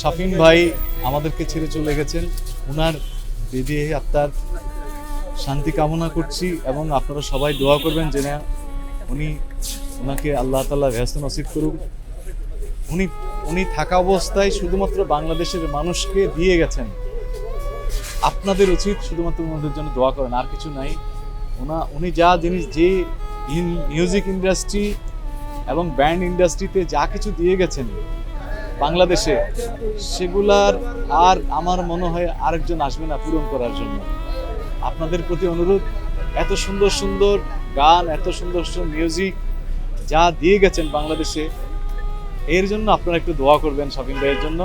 শাফিন ভাই আমাদেরকে ছেড়ে চলে গেছেন। ওনার বেদে আত্মার শান্তি কামনা করছি এবং আপনারা সবাই দোয়া করবেন যে না, উনি ওনাকে আল্লাহ তাল্লাহ ভেস্ত নসিব করুক। উনি উনি থাকা অবস্থায় শুধুমাত্র বাংলাদেশের মানুষকে দিয়ে গেছেন। আপনাদের উচিত শুধুমাত্র ওনাদের জন্য দোয়া করেন, আর কিছু নাই। ওনা উনি যা জিনিস যে মিউজিক ইন্ডাস্ট্রি এবং ব্যান্ড ইন্ডাস্ট্রিতে যা কিছু দিয়ে গেছেন বাংলাদেশে, সেগুলার আর আমার মনে হয় আরেকজন আসবে না পূরণ করার জন্য। আপনাদের প্রতি অনুরোধ, এত সুন্দর সুন্দর গান, এত সুন্দর সুন্দর মিউজিক যা দিয়ে গেছেন বাংলাদেশে, এর জন্য আপনারা একটু দোয়া করবেন শপিং ভাইয়ের জন্য।